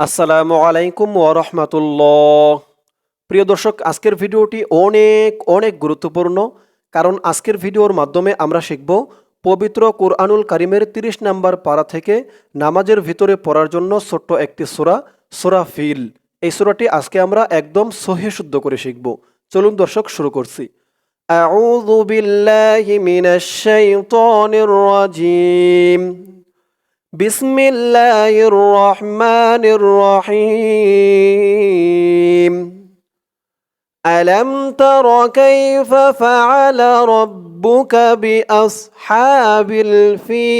আসসালামু আলাইকুম ওরহমতুল্লাহ প্রিয় দর্শক আজকের ভিডিওটি অনেক অনেক গুরুত্বপূর্ণ কারণ আজকের ভিডিওর মাধ্যমে আমরা শিখব পবিত্র কোরআনুল কারিমের তিরিশ নাম্বার পারা থেকে নামাজের ভিতরে পড়ার জন্য ছোট্ট একটি সোরা সোরা ফিল এই সোরাটি আজকে আমরা একদম সহি শুদ্ধ করে শিখব চলুন দর্শক শুরু করছি أعوذ بالله من الشيطان الرجيم بسم الله الرحمن الرحيم ألم تر كيف فعل ربك بأصحاب الفيل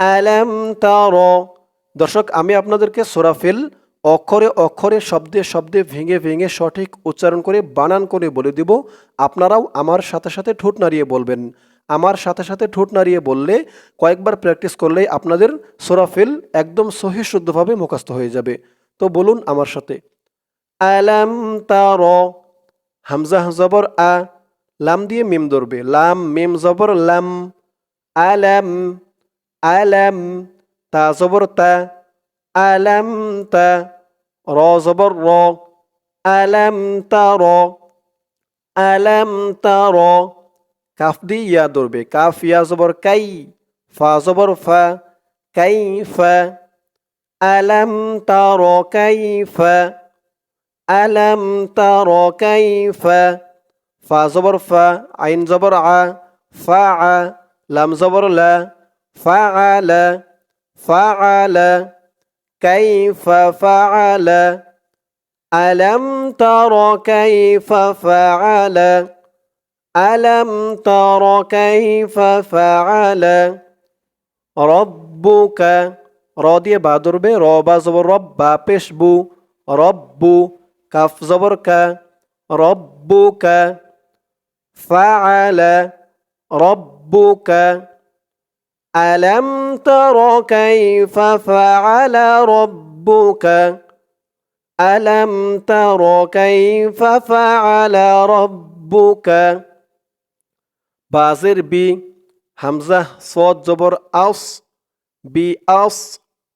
ألم تر দর্শক আমি আপনাদেরকে সোরাফিল অক্ষরে অক্ষরে শব্দে শব্দে ভেঙে ভেঙে সঠিক উচ্চারণ করে বানান করে বলে দিব আপনারাও আমার সাথে সাথে ঠোঁট নাড়িয়ে বলবেন আমার সাথে সাথে ঠোঁট নাড়িয়ে বললে, কয়েকবার প্র্যাকটিস করলেই আপনাদের সোরাফিল একদম সহি শুদ্ধভাবে মুখস্থ হয়ে যাবে। তো বলুন আমার সাথে। আলাম তার, হামজা জবর আ, লাম দিয়ে মিম ধরবে। লাম, মিম জবর, লাম, আলাম আলাম, তা জবর, তা, আলাম, তা, র জবর, র, আলাম তার আলাম তার। কাফ দিয়ে ইয়া ধরবে কাফ ইয়া জবর কাই ফা জবর ফা কাই ফা আলাম তার কাই ফা আলাম তার কাই ফা ফা জবর ফা আইন জবর আ ফা আ লাম জবর লা ফা আলা ফা আলা كيف فعل ألم تر كيف فعل ألم تر كيف فعل ربك র দিয়ে বা ধরবে র বা জবর রব বা পেশবু রব্বু কাফ জবর কা রব্বুকা ফাআলা রব্বুকা ألم تر كيف فعل ربك ألم تر كيف فعل ربك বাজের বি হামজা সদ জবর আউস বি আউস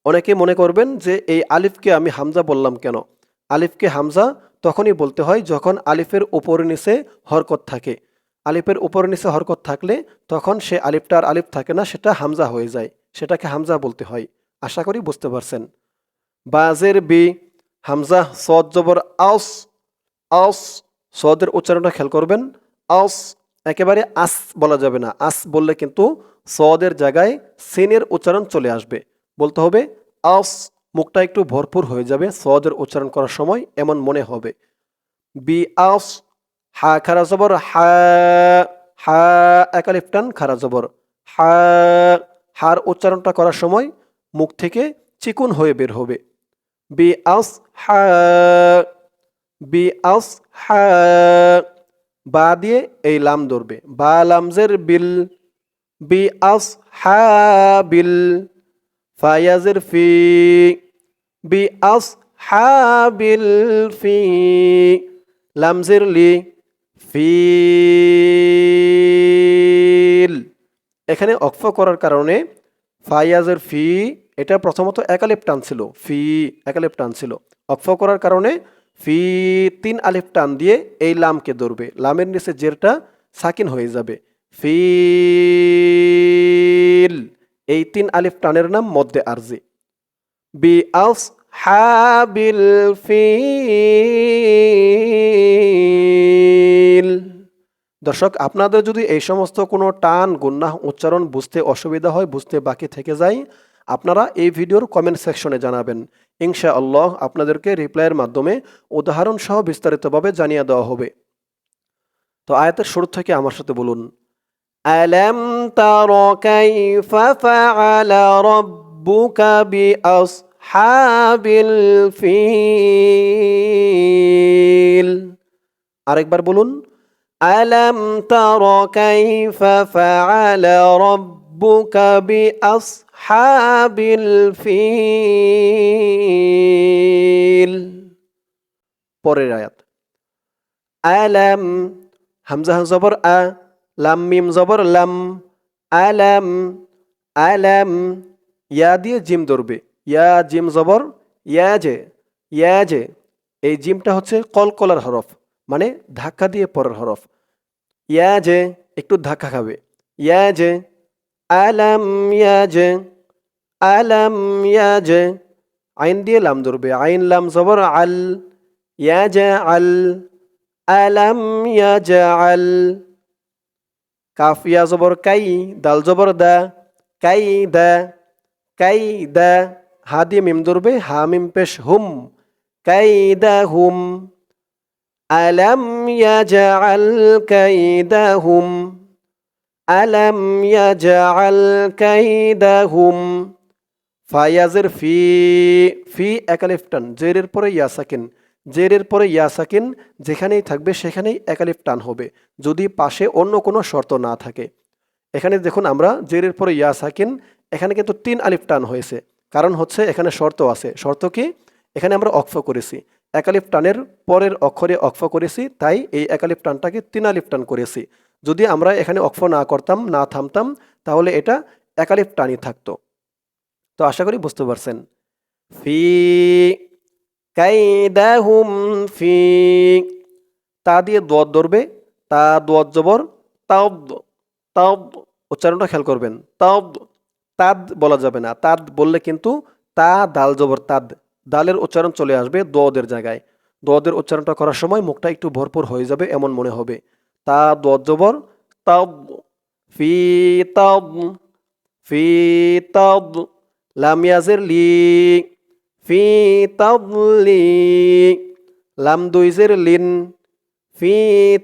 অনেকে মনে করবেন যে এই আলিফকে আমি হামজা বললাম কেন? আলিফকে হামজা তখনই বলতে হয় যখন আলিফের উপর নিচে হরকত থাকে। আলিফের উপর নিচে হরকত থাকলে তখন সে আলিফটা আর আলিফ থাকে না, সেটা হামজা হয়ে যায়। সেটাকে হামজা বলতে হয়। আশা করি বুঝতে পারছেন। বাজের বি হামজা সদ জবর আউস আউস সদের উচ্চারণটা খেয়াল করবেন। আউস একেবারে আস বলা যাবে না। আস বললে কিন্তু সদের জায়গায় সেনের উচ্চারণ চলে আসবে। বলতে হবে আউস মুখটা একটু ভরপুর হয়ে যাবে সদের উচ্চারণ করার সময়, এমন মনে হবে। বি আউস হা খারা জবর, হা হা একালিফ খারা জবর। হা, হার উচ্চারণটা করার সময় মুখ থেকে চিকুন হয়ে বের হবে। বি আস, হা, বি আস, হা বা দিয়ে এই লাম ধরবে। বা লামজের বিল বি আস হা বিল, ফায়াজের ফি বি আস হা বিল ফি, লামজের লি ফিল এখানে অক্ফ করার কারণে ফাইয়াজের ফি, এটা প্রথমত একালিপ টান ছিল, ফি একালিপ টান ছিল। অক্ফ করার কারণে ফি তিন আলিফ টান দিয়ে এই লামকে ধরবে। লামের নিচে জেরটা সাকিন হয়ে যাবে। ফিল। এই তিন আলিফ টানের নাম মধ্যে আরজি। বি আস হাবিল ফিল। দর্শক, আপনাদের যদি এই সমস্ত কোনো টান গুন্না উচ্চারণ বুঝতে অসুবিধা হয়, বুঝতে বাকি থেকে যায়, আপনারা এই ভিডিওর কমেন্ট সেকশনে জানাবেন। ইনশা আল্লাহ আপনাদেরকে রিপ্লাইয়ের মাধ্যমে উদাহরণ সহ বিস্তারিতভাবে জানিয়ে দেওয়া হবে তো আয়াতের শুরু থেকে আমার সাথে বলুন ألم تر كيف فعل ربك بأصحاب الفيل আরেকবার বলুন ألم تر كيف فعل ربك بأصحاب الفيل পরের আয়াত আলাম হামজা জবর আ লাম মিম জবর লাম আলাম আলাম ইয়া দিয়ে জিম ধরবে ইয়া জিম জবর ইয়া যে ইয়া যে এই জিমটা হচ্ছে কলকলার হরফ মানে ধাক্কা দিয়ে পরের হরফ ইয়া যে একটু ধাক্কা খাবে ইয়া যে আলাম ইয়া যে আলাম ইয়া যে আইন দিয়ে লাম ধরবে আইন লাম জবর আল ইয়া যে আল আলাম ইয়া যে আল কাফ ইয়া জবর কাই দাল জবর দা কাই দা কাই দা হা দিয়ে মিম ধরবে হা মিম পেশ হুম কাই দা হুম আলাম ইয়াজআল কাইদাহুম ফায়াজের ফি ফি একালিফ টান জেরের পরে ইয়া সাকিন জেরের পরে ইয়া সাকিন যেখানেই থাকবে সেখানেই একালিফ টান হবে, যদি পাশে অন্য কোনো শর্ত না থাকে। এখানে দেখুন আমরা জেরের পরে ইয়া সাকিন এখানে কিন্তু তিন আলিফ টান হয়েছে। কারণ হচ্ছে এখানে শর্ত আছে। শর্ত কি? এখানে আমরা অক্ফ করেছি। একালিফ টানের পরের অক্ষরে অক্ফ করেছি, তাই এই একালিফ টানটাকে তিন আলিফ টান করেছি। যদি আমরা এখানে অক্ফ না করতাম, না থামতাম, তাহলে এটা একালিফ টানই থাকতো। তো আশা করি বুঝতে পারছেন। ফি কাইদাহুম ফি, তা দিয়ে দোয়াত ধরবে, তা দোয়াত জবর তাও তাও উচ্চারণটা খেয়াল করবেন তাও তাদ বলা যাবে না, তাদ বললে কিন্তু তা দাল জবর তাদ, দালের উচ্চারণ চলে আসবে দোয়াদের জায়গায়। দোয়াদের উচ্চারণটা করার সময় মুখটা একটু ভরপুর হয়ে যাবে, এমন মনে হবে। তা দোয়াত জবর তাব, ফি তাব ফি তাব, লাম ইয়াজের লি, ফি তাবলি লাম দুইজের লিন, ফি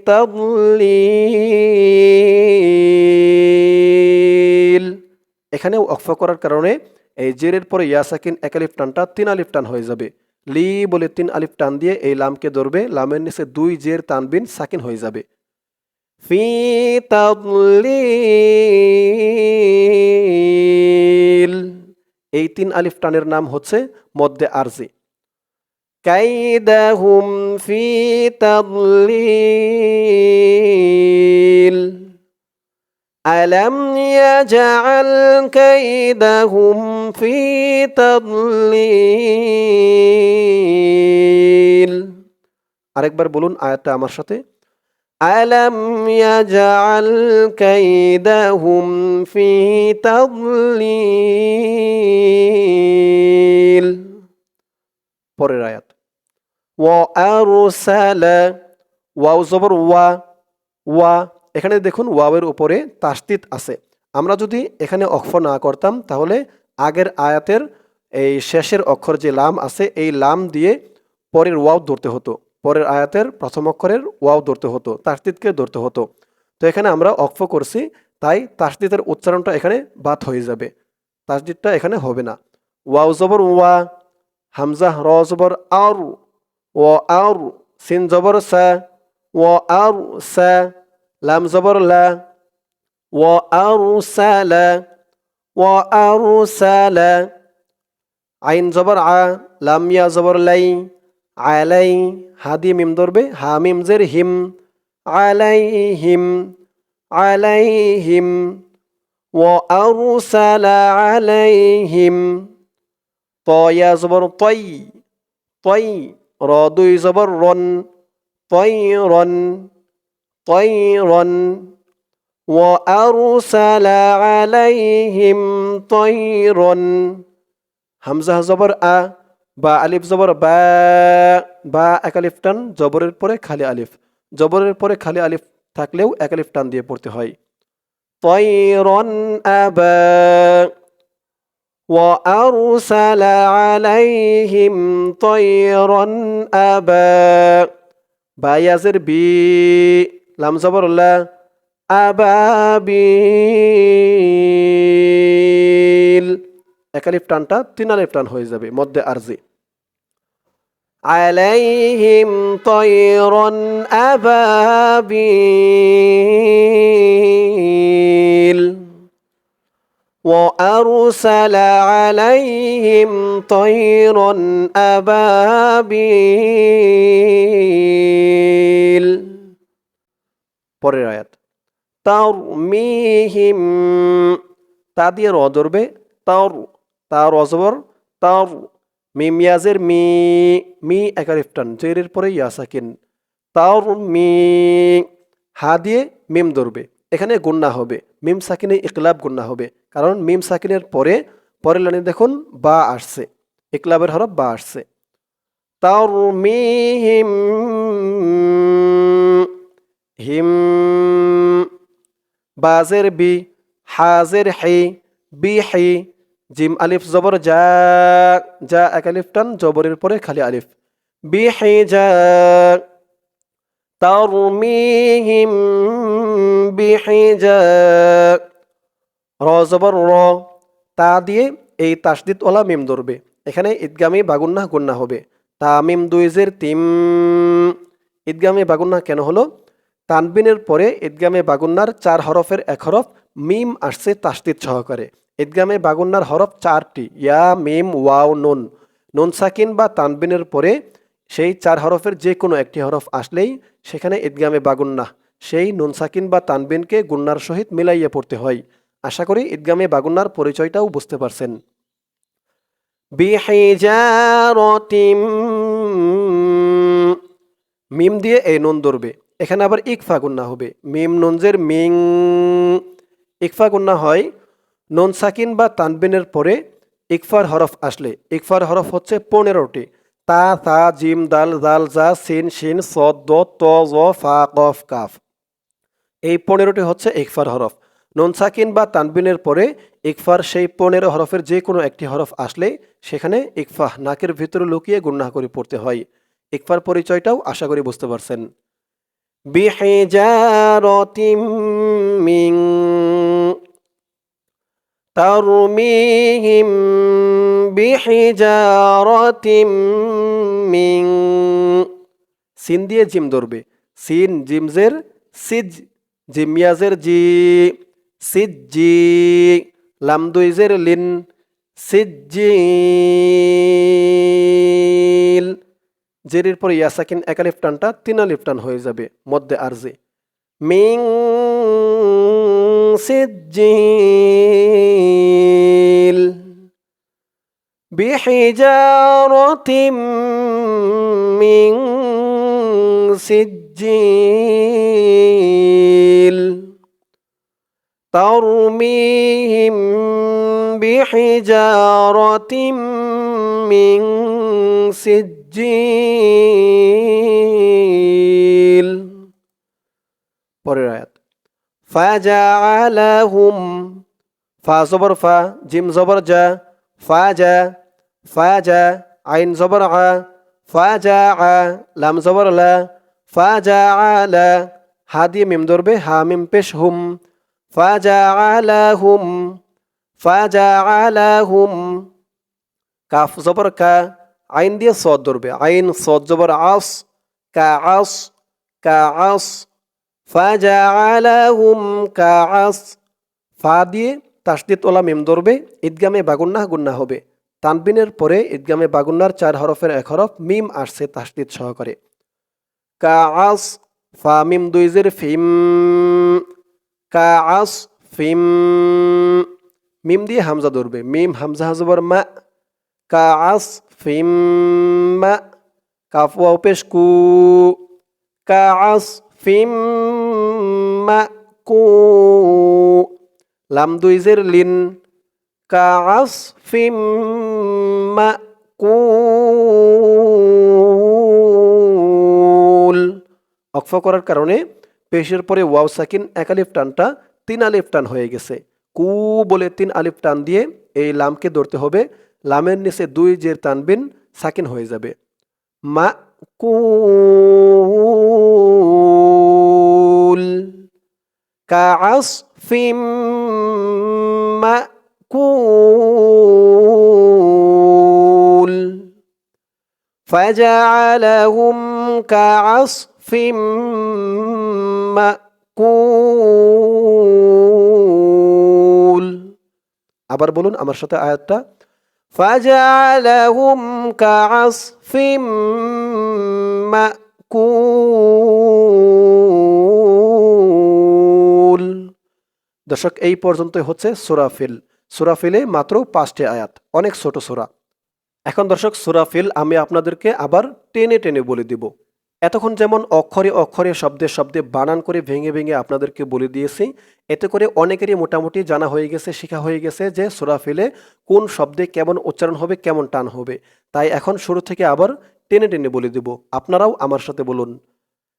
তাবলিল এখানেও অক্ফ করার কারণে এই জেরের পরে ইয়াসাকিন এক আলিফ টানটা তিন আলিফ টান হয়ে যাবে। লি বলে তিন আলিফ টান দিয়ে এই লামকে ধরবে, লামের নিচে দুই জের তানবিন সাকিন হয়ে যাবে। ফি তাবলিল এই তিন আলিফ টানের নাম হচ্ছে মধ্যে আরজি কাইদাহুম ফি তাদলিল ألم يجعل كيدهم في تضليل আরেকবার বলুন আয়াতটা আমার সাথে ألم يجعل كيدهم في تضليل পরের আয়াত وأرسل ওয়াও জবর ওয়া ওয়া এখানে দেখুন ওয়াওয়ের উপরে তাস্তিত আছে আমরা যদি এখানে অক্ষ না করতাম তাহলে আগের আয়াতের এই শেষের অক্ষর যে লাম আছে এই লাম দিয়ে পরের ওয়াও ধরতে হতো পরের আয়াতের প্রথম অক্ষরের ওয়াও ধরতে হতো তাস্তিতকে ধরতে হতো। তো এখানে আমরা অক্ষ করছি, তাই তাসদিদের উচ্চারণটা এখানে বাদ হয়ে যাবে। তাসদিদটা এখানে হবে না। ওয়াও জবর ওয়া, হামজা র জবর আর, ও আর, সিন জবর সা, ও আর সা, লাম জবর লা, ও আর সালা ও আর সালা আইন জবর আ, লাম ইয়া জবর লাই। আলাই হাদি মিম ধরবে হা মিম জের হিম আলাইহিম আলাইহিম ও আরসালা আলাইহিম তয়া জবর তই তই র দুই জবর রন তই রন তই রন وأرسل عليهم طيرا হামজা জবর আ বা আলিফ জবর বা বা এক আলিফ টান জবরের পরে খালি আলিফ জবরের পরে খালি আলিফ থাকলেও এক আলিফ টান দিয়ে পড়তে হয় তৈরন আবা وأرسل عليهم طيرا أبا بايزر بي لم زبر الله আবাবিল এক আলিফ টানটা তিন আলিফ টান হয়ে যাবে মধ্যে আরজি আলাইহিম তৈরন আবাবিল وأرسل عليهم طيرا أبابيل পরের আয়াত তার মিহিম তা দিয়ে র ধরবে তার তার অজবর, তার মিম ইয়াজের মি মি একারিফটান জেরের পরে ইয়াসাকিন, তার মি, হা দিয়ে মিম ধরবে। এখানে গুন্না হবে। মিম সাকিনে ইকলাব গুন্না হবে। কারণ মিম সাকিনের পরে, পরের লাইনে দেখুন, বা আসছে। ইকলাবের হরফ বা আসছে। তার মি, হিম হিম, বাজের বি, হাজের হি, বি, হি জিম আলিফ জবর, যা যা এক আলিফ টান, জবরের পরে খালি আলিফ। বি হি যা বিহিজা র জবর, র। তা দিয়ে এই তাসদিদ ওলা মিম ধরবে। এখানে ঈদগামী বাগুন্না গুন্না হবে। তা মিম দুইজের তিম ঈদগামে বাগুন্না কেন হলো? তানবিনের পরে ঈদগামে বাগুন্নার চার হরফের এক হরফ মিম আসছে তাসদিদ সহকারে। ঈদগামে বাগুন্নার হরফ চারটি, ইয়া, মিম, ওয়াও, নুন। নুন সাকিন বা তানবিনের পরে সেই চার হরফের যে কোনো একটি হরফ আসলেই সেখানে ঈদগামে বাগুন্না। সেই নুন সাকিন বা তানবিনকে গুন্নার সহিত মিলাইয়ে পড়তে হয়। আশা করি ঈদগামে বাগুন্নার পরিচয়টাও বুঝতে পারছেন। মিম দিয়ে এই নুন ধরবে। এখানে আবার ইকফা গুন্না হবে। মিম, নুনজের মিং। ইকফা গুন্না হয় নুন সাকিন বা তানবিনের পরে ইকফার হরফ আসলে। ইকফার হরফ হচ্ছে পনেরোটি। তা তা, জিম, দাল দাল জা সিন, শিন, সদ, দ, ত, জ, ফা, কফ, কাফ। এই পনেরোটি হচ্ছে ইকফার হরফ। নুন সাকিন বা তানবিনের পরে ইকফার সেই পনেরো হরফের যে কোনো একটি হরফ আসলে সেখানে ইকফা নাকের ভিতরে লুকিয়ে গুন্না করে পড়তে হয়। ইকফার পরিচয়টাও আশা করি বুঝতে পারছেন। বিহিজারতিম মিং ترميهم بحجارة من সিন দিয়ে জিম ধরবে সিন জিমজের সিজ জিমিয়াজের জি সিজ জি লামদুইজের লিন সিজিল জেরির পর ইয়াসাকিন একালিফ টানটা তিন আলিফ টান হয়ে যাবে মধ্যে আরজে মিং سجيل بحجارة من سجيل ترميهم بحجارة من سجيل পরের আয়াত ফাজাআলাহুম ফা জবর ফা জিম জবর জা ফাজা ফাজা আইন জবর আ ফাজা আ লাম জবর লা ফাজা আলা হা দিয়ে মিম ধরবে হা মিম পেশ হুম ফাজা আলাহুম ফাজা আলাহুম কাফ জবর কা আইন দিয়ে সদ ধরবে আইন সদ জবর আস কা আস কা আস ফাজাআলাহুম কাআস। ফা দিয়ে তাসদিদ ওলা মিম ধরবে, ঈদগামে বাগুন্না গুন্না হবে। তানবিনের পরে ঈদগামে বাগুন্নার চার হরফের এক হরফ মিম আসছে তাসদিদ সহকারে। কাআস, ফা মিম দুইজের ফিম। কাআস, ফিম। মিম দিয়ে হামজা ধরবে। মিম, হামজা হাজবর মা। কাআস, ফিম। মা। কাফ ওয়াও পেশ কু। কাআস, ফিম। মাকু লাম দুইজের লিন কাআস ফিম মাকুল অক্ফ করার কারণে পেশের পরে ওয়াও সাকিন এক আলিফ টানটা তিন আলিফ টান হয়ে গেছে। কু বলে তিন আলিফ টান দিয়ে এই লামকে ধরতে হবে। লামের নিচে দুই জের টানবিন, সাকিন হয়ে যাবে। মা কুল كعصف مأكول فجعلهم كعصف মাকুল আবার বলুন আমার সাথে আয়াতটা فجعلهم كعصف মাকুল দর্শক এই পর্যন্তই হচ্ছে সুরাফিল সুরাফিলে মাত্র পাঁচটি আয়াত, অনেক ছোট সুরা। এখন দর্শক সুরাফিল আমি আপনাদেরকে আবার টেনে টেনে বলে দিব। এতক্ষণ যেমন অক্ষরে অক্ষরে, শব্দে শব্দে, বানান করে ভেঙে ভেঙে আপনাদেরকে বলে দিয়েছি, এতে করে অনেকেরই মোটামুটি জানা হয়ে গেছে, শেখা হয়ে গেছে যে সুরাফিলে কোন শব্দে কেমন উচ্চারণ হবে, কেমন টান হবে। তাই এখন শুরু থেকে আবার টেনে টেনে বলে দিব। আপনারাও আমার সাথে বলুন।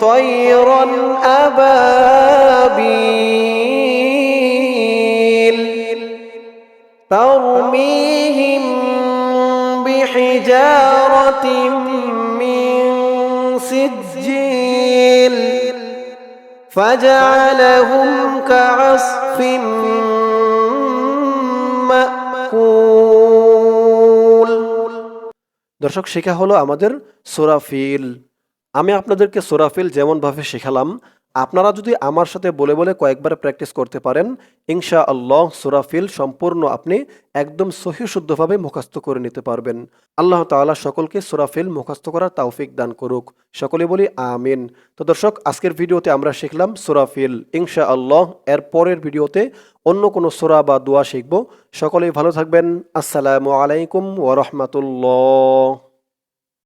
طيرا أبابيل ترميهم بحجارة من سجيل فجعلهم كعصف مأكول দর্শক শেখা হলো আমাদের সোরাফিল আমি আপনাদেরকে সোরাফিল যেমনভাবে শেখালাম, আপনারা যদি আমার সাথে বলে বলে কয়েকবার প্র্যাকটিস করতে পারেন ইনশা আল্লাহ সোরাফিল সম্পূর্ণ আপনি একদম সহি শুদ্ধভাবে মুখস্থ করে নিতে পারবেন। আল্লাহ তাআলা সকলকে সোরাফিল মুখস্থ করার তৌফিক দান করুক। সকলে বলি আমিন। তো দর্শক, আজকের ভিডিওতে আমরা শিখলাম সোরাফিল। ইনশা আল্লাহ এর পরের ভিডিওতে অন্য কোনো সোরা বা দোয়া শিখব। সকলেই ভালো থাকবেন। আসসালামু আলাইকুম ওয়া রাহমাতুল্লাহ।